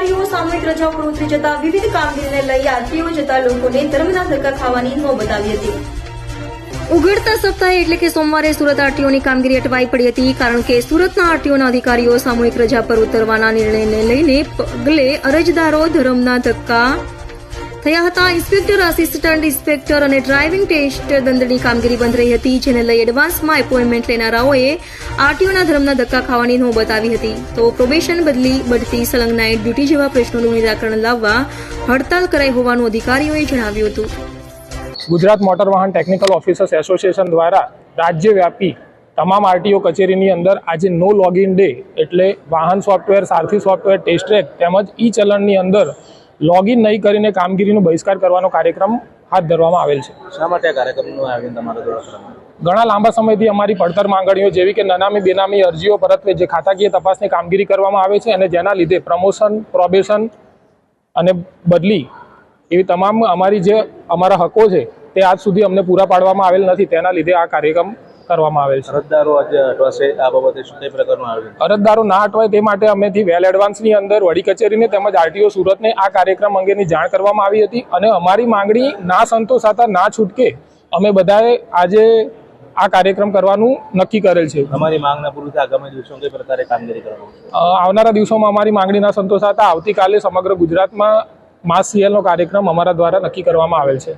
અધિકારીઓ સામૂહિક રજાઓ પર ઉતરી જતા વિવિધ કામગીરીને લઈ આરટીઓ જતા લોકોને ધર્મના ધક્કા ખાવાની નોબત આવી હતી. ઉઘડતા સપ્તાહે એટલે કે સોમવારે સુરત આરટીઓની કામગીરી અટવાઈ પડી હતી, કારણ કે સુરતના આરટીઓના અધિકારીઓ સામૂહિક રજા પર ઉતરવાના નિર્ણયને લઈને પગલે અરજદારો ધર્મના ધક્કા થયા હતા. ઇન્સ્પેક્ટર, આસિસ્ટન્ટ ઇન્સ્પેક્ટર અને ડ્રાઇવિંગ ટેસ્ટ દંડની કામગીરી બંધ રહી હતી, જેને લઈ એડવાન્સમાં એપોઇન્ટમેન્ટ લેનારાઓએ આરટીઓના ધર્મના ધક્કા ખાવાની નોબત આવી હતી. તો પ્રોબેશન બદલી બઢતી સંલગ્નાએ ડ્યુટી જેવા પ્રશ્નોનું નિરાકરણ લાવવા હડતાલ કરાઈ હોવાનું અધિકારીઓએ જણાવ્યું હતું. ગુજરાત મોટર વાહન ટેકનિકલ ઓફિસર્સ એસોસિએશન દ્વારા રાજ્યવ્યાપી તમામ આરટીઓ કચેરીની અંદર આજે નો લોગિન ડે એટલે વાહન software, Sarathi software, test track તેમજ ઈ ચલણની અંદર લોગિન નહીં કરીને કામગીરીનો બહિષ્કાર કરવાનો કાર્યક્રમ હાથ ધરવામાં આવેલ છે. શા માટે કાર્યક્રમનું આયોજન તમારા દ્વારા ઘણા લાંબા સમયથી અમારી પડતર માંગણીઓ જેવી કે નનામી બેનામી અરજીઓ પરત્વે જે ખાતાકીય તપાસની કામગીરી કરવામાં આવે છે અને જેના લીધે પ્રમોશન પ્રોબેશન અને બદલી એવી તમામ અમારી જે અમારા હકો છે તે આજ સુધી અમને પૂરા પાડવામાં આવેલ નથી. તેના લીધે આ કાર્યક્રમ કરવામાં આવેલ છે. અરજદારો આજે અટવાશે આ બાબતે શું કઈ પ્રકારનું આયોજન? અરજદારો ના અટવાય તે માટે અમેથી વેલ એડવાન્સની અંદર વડી કચેરીને તેમજ આરટીઓ સુરતને આ કાર્યક્રમ અંગેની જાણ કરવામાં આવી હતી અને અમારી માંગણી ના સંતોષાતા ના છૂટકે અમે બધાએ આજે આ કાર્યક્રમ કરવાનું નક્કી કરેલ છે. અમારી માંગના પૂરી થાય. આગામી દિવસો કઈ પ્રકારે કામગીરી કરવાનું આવનારા દિવસોમાં અમારી માંગણી ના સંતોષાતા આવતીકાલે સમગ્ર ગુજરાતમાં માસ સીએલનો કાર્યક્રમ અમારા દ્વારા નક્કી કરવામાં આવેલ છે.